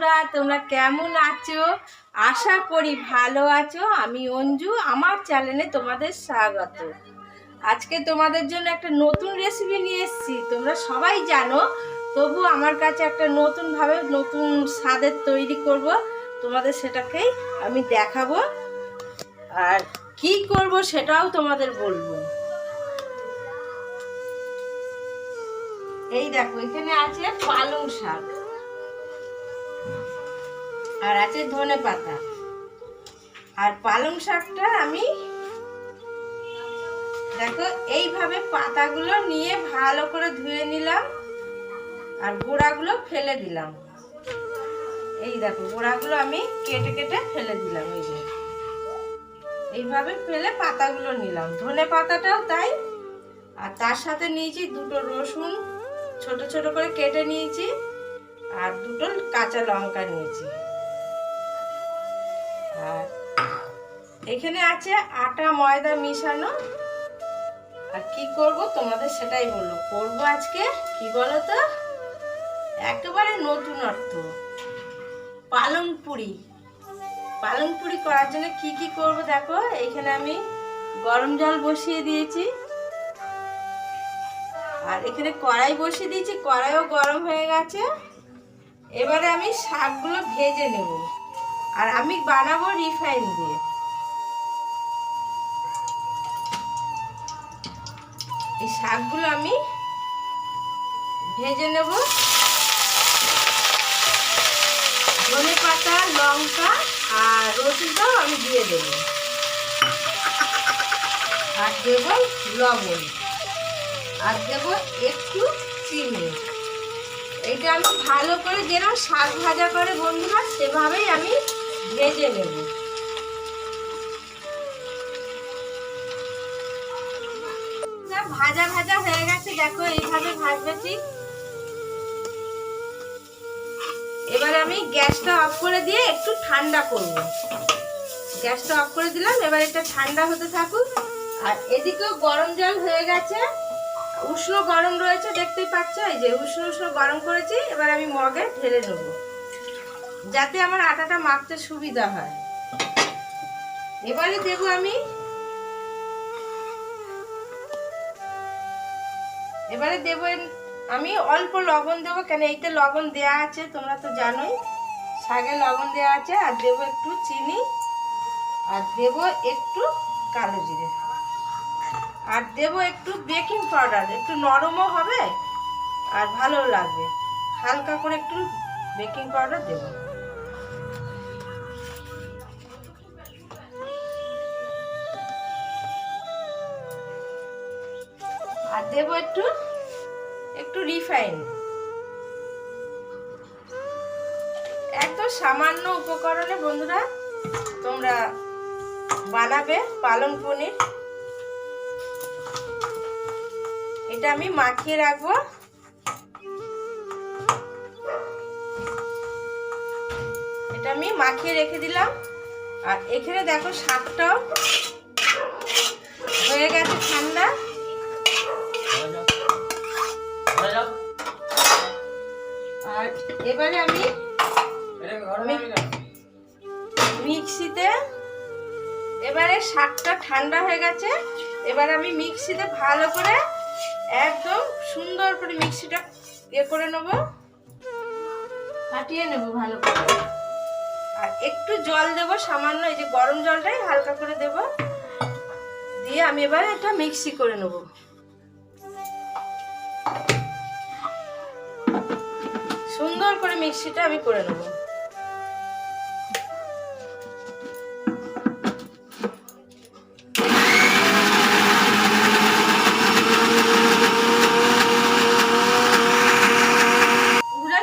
বন্ধুরা, তোমরা কেমন আছো? আশা করি ভালো আছো। আমি অঞ্জু, আমার চ্যানেলে তোমাদের স্বাগত। আজকে তোমাদের জন্য একটা নতুন রেসিপি নিয়ে এসেছি। তোমরা সবাই জানো তবু আমার কাছে একটা নতুনভাবে নতুন স্বাদের তৈরি করব। তোমাদের সেটাকেই আমি দেখাবো। আর কি করব সেটাও তোমাদের বলব। এই দেখো, এখানে আছে পালং শাক। আর আছে ধনে পাতা। আর পালং শাকটা আমি দেখো, এইভাবে পাতাগুলো নিয়ে ভালো করে ধুয়ে নিলাম আর গোড়াগুলো ফেলে দিলাম। এই দেখো, গোড়াগুলো আমি কেটে কেটে ফেলে দিলাম, এই যে। এইভাবে ফেলে পাতাগুলো নিলাম। ধনে পাতাটাও তাই। আর তার সাথে নিয়েছি দুটো রসুন, ছোট ছোট করে কেটে নিয়েছি। আর দুটো কাঁচা লঙ্কা নিয়েছি। আর এখানে আছে আটা, ময়দা মিশানো। আর কি করব? তোমাদের সেটাই বলল করব আজকে, কি বলো তো একেবারে নতুন অর্থ। পালং পুরি। পালং পুরি করার জন্য কি কি করব দেখো? এইখানে আমি গরম জল বসিয়ে দিয়েছি। আর এখানে কড়াই বসিয়ে দিয়েছি। কড়াইও গরম হয়ে গেছে। এবারে আমি শাকগুলো ভেজে নেব। আর আমি বানাবো রিফাইন দিয়ে। এই শাকগুলো আমি ভেজে নেব। ধনে পাতা, লঙ্কা আর রসুনটাও আমি দিয়ে দেব। আর দেব লবণ। আর দেব একটু চিনি। এটা আমি ভালো করে যেরকম শাক ভাজা করে বন্ধুরা, সেভাবেই আমি ভেজে নেব। ভাজা ভাজা হয়ে গেছে, দেখো এইভাবে ভাজবে ঠিক এবার আমি গ্যাসটা অফ করে দিয়ে একটু ঠান্ডা করব। গ্যাসটা অফ করে দিলাম, এবার এটা ঠান্ডা হতে থাকুক। আর এদিকেও গরম জল হয়ে গেছে। উষ্ণ গরম রয়েছে, দেখতেই পাচ্ছ? এই যে উষ্ণ উষ্ণ গরম করেছি, এবার আমি মগে ঢেলে নেব। যাতে আমার আটাটা মাখতে সুবিধা হয়। এবারে দেব আমি। এবারে দেব আমি অল্প লবণ দেবো, কেন এইতে লবণ দেয়া আছে, তোমরা তো জানোই। শাকে লবণ দেওয়া আছে, আর দেবো একটু চিনি, আর দেব একটু কালো জিরে। আর দেব একটু বেকিং পাউডার, একটু নরমও হবে, আর ভালো লাগবে। হালকা করে একটু বেকিং পাউডার দেব। আর দেব একটু একটু রিফাইন একদম সামান্য উপকরণে বন্ধুরা, তোমরা বানাবে পালং পনির। এটা আমি মাখিয়ে রাখব। এটা আমি মাখিয়ে রেখে দিলাম। আর এখানে দেখো শাকটাও হয়ে গেছে ঠান্ডা। এবারে আমি মিক্সিতে এবারে শাকটা ঠান্ডা হয়ে গেছে। এবার আমি মিক্সিতে ভালো করে একদম সুন্দর করে মিক্সিটা ইয়ে করে নেব। ফাটিয়ে নেব ভালো করে। আর একটু জল দেব সামান্য এই যে গরম জলটাই হালকা করে দেব। দিয়ে আমি এবার এটা মিক্সি করে নেব। করে মিক্সিটা আমি করে নেব।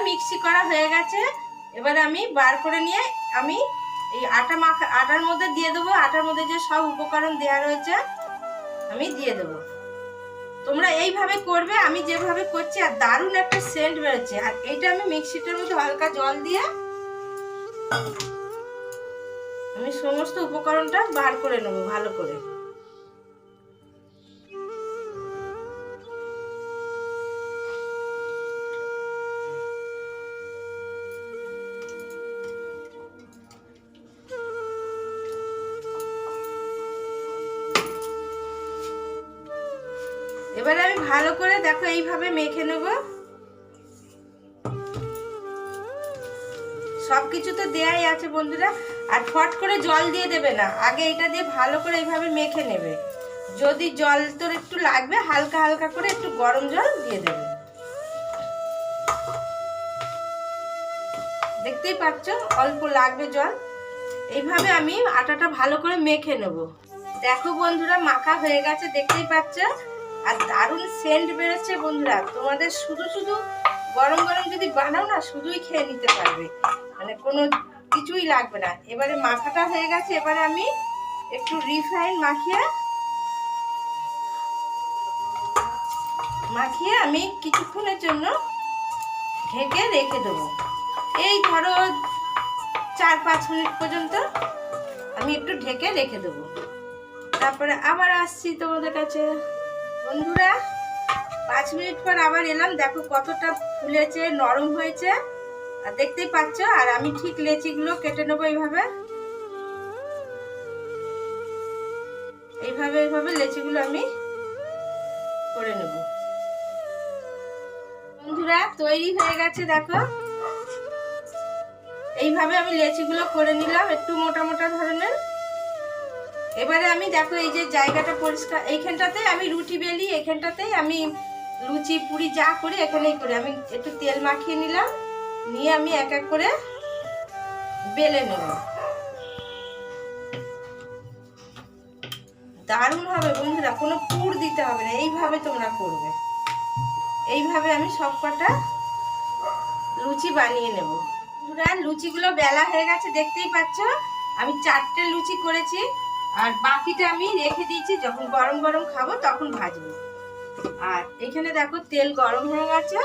মিক্সি করা হয়ে গেছে। এবার আমি বার করে নিয়ে আমি এই আটা মাখা আটার মধ্যে দিয়ে দেবো। আটার মধ্যে যে সব উপকরণ দেওয়া রয়েছে, আমি দিয়ে দেবো। তোমরা এইভাবে করবে, আমি যেভাবে করছি, আর দারুণ একটা সেন্ট বেরোচ্ছে। আর এইটা আমি মিক্সিটার মধ্যে হালকা জল দিয়ে আমি সমস্ত উপকরণটা বার করে নেব, ভালো করে। ভালো করে দেখো, এইভাবে মেখে নেব। সব কিছু তো দেয়াই আছে বন্ধুরা, আর ফট করে জল দিয়ে দেবে না। আগে এটা দিয়ে ভালো করে এইভাবে মেখে নেবে। যদি জল তোর একটু লাগবে, হালকা হালকা করে একটু গরম জল দিয়ে দেবে। দেখতেই পাচ্ছ, অল্প লাগবে জল। এইভাবে আমি আটাটা ভালো করে মেখে নেব। দেখো বন্ধুরা, মাখা হয়ে গেছে, দেখতেই পাচ্ছ? আর দারুণ সেন্ট বেরোচ্ছে বন্ধুরা। তোমাদের শুধু শুধু গরম গরম যদি বানাও না, শুধুই খেয়ে নিতে পারবে। মানে কোনো কিছুই লাগবে না। এবারে মাখাটা হয়ে গেছে, এবারে আমি একটু রিফাইন মাখিয়ে মাখিয়ে আমি কিছুক্ষণের জন্য ঢেকে রেখে দেবো। এই ধরো চার পাঁচ মিনিট পর্যন্ত আমি একটু ঢেকে রেখে দেবো। তারপরে আবার আসছি তোমাদের কাছে। বন্ধুরা, পাঁচ মিনিট পর আবার এলাম। দেখো কতটা ফুলেছে, নরম হয়েছে। আর দেখতেই পাচ্ছ, আর আমি ঠিক লেচিগুলো কেটে নেব এইভাবে। এইভাবে এইভাবে লেচিগুলো আমি করে নেব। বন্ধুরা, তৈরি হয়ে গেছে, দেখো। এইভাবে আমি লেচিগুলো করে নিলাম, একটু মোটা মোটা ধরনের। এবারে আমি দেখো এই যে জায়গাটা পরিষ্কার, এইখানটাতে আমি রুটি বেলি এখানটাতেই আমি লুচি, পুরি যা করি এখানেই করি। আমি একটু তেল মাখিয়ে নিলাম, নিয়ে আমি এক এক করে বেলে নেব। দারুণ হবে বন্ধুরা, কোনো পুর দিতে হবে না, এইভাবে তোমরা করবে। এইভাবে আমি সব কটা লুচি বানিয়ে নেব। বন্ধুরা, লুচিগুলো বেলা হয়ে গেছে, দেখতেই পাচ্ছ, আমি চারটে লুচি করেছি। আর বাকিটা আমি রেখে দিয়েছি, যখন গরম গরম খাব তখন ভাজবো। আর এখানে দেখো তেল গরম হয়ে গেছে।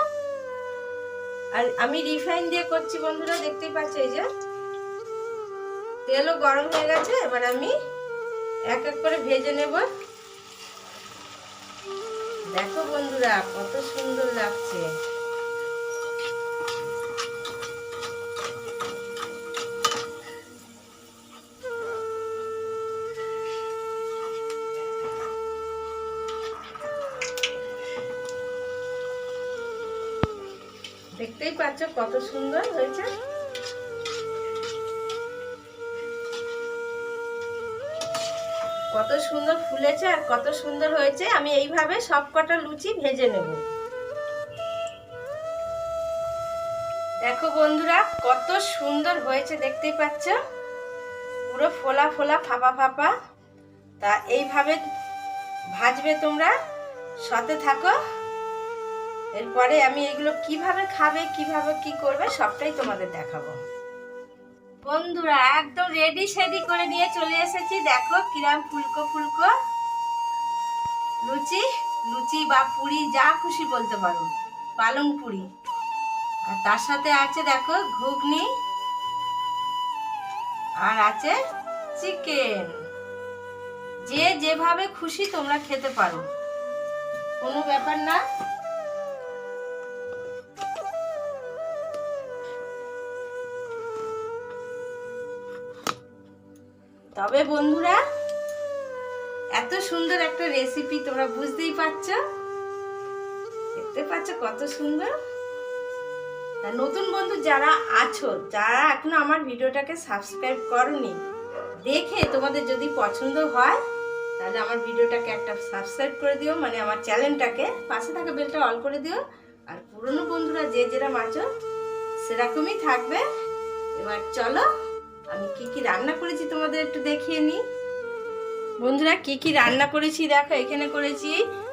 আর আমি রিফাইন দিয়ে করছি বন্ধুরা, দেখতেই পাচ্ছ এই যে। তেলও গরম হয়ে গেছে, এবার আমি এক এক করে ভেজে নেব। দেখো বন্ধুরা, কত সুন্দর লাগছে। দেখতেই পাচ্ছ কত সুন্দর হয়েছে। কত সুন্দর ফুলেছে আর কত সুন্দর হয়েছে। আমি এইভাবে সব কটা লুচি ভেজে নেব। দেখো বন্ধুরা, কত সুন্দর হয়েছে দেখতেই পাচ্ছ। পুরো ফোলা ফোলা, ফাপা ফাপা। তা এইভাবে ভাজবে তোমরা। সাথে থাকো। এরপরে আমি এগুলো কীভাবে খাবে, কীভাবে কি করবে সবটাই তোমাদের দেখাবো। বন্ধুরা, একদম রেডি সেডি করে নিয়ে চলে এসেছি। দেখো কিরাম ফুলকো ফুলকো। লুচি লুচি বা পুরি, যা খুশি বলতে পারো, পালং পুরি। আর তার সাথে আছে দেখো ঘুগনি আর আছে চিকেন। যে যেভাবে খুশি তোমরা খেতে পারো। কোনো ব্যাপার না। তবে বন্ধুরা, এত সুন্দর একটা রেসিপি তোমরা বুঝতেই পারছ। দেখতে পাচ্ছ কত সুন্দর? নতুন বন্ধু যারা আছো, যারা এখনও আমার ভিডিওটাকে সাবস্ক্রাইব করনি, দেখে তোমাদের যদি পছন্দ হয়, তাহলে আমার ভিডিওটাকে একটা সাবস্ক্রাইব করে দিও মানে আমার চ্যানেলটাকে পাশে থাকা বেলটা অল করে দিও। আর পুরনো বন্ধুরা যে যেরকম আছো, সেরকমই থাকবে। এবার চলো আমি কি কি রান্না করেছি তোমাদের একটু দেখিয়ে নিই বন্ধুরা, কি কি রান্না করেছি দেখো, এখানে করেছি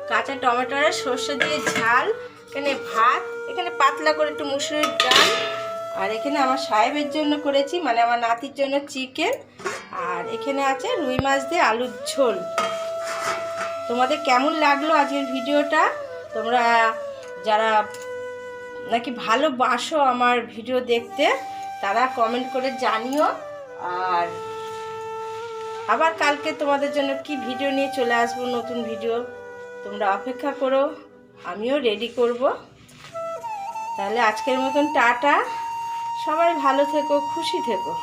কাঁচা টমেটোর সর্ষে দিয়ে ঝাল, এখানে ভাত, এখানে পাতলা করে একটু মুসুরির ডাল, আর এখানে আমার সাহেবের জন্য করেছি মানে আমার নাতির জন্য চিকেন, আর এখানে আছে রুই মাছ দিয়ে আলুর ঝোল। তোমাদের কেমন লাগল আজকের ভিডিওটা? তোমরা যারা নাকি ভালোবাসো আমার ভিডিও দেখতে, তারা কমেন্ট করে জানিও। আর আবার কালকে তোমাদের জন্য কি ভিডিও নিয়ে চলে আসব, নতুন ভিডিও তোমরা অপেক্ষা করো, আমিও রেডি করব। তাহলে আজকের মতন টাটা। সবাই ভালো থেকো, খুশি থেকো।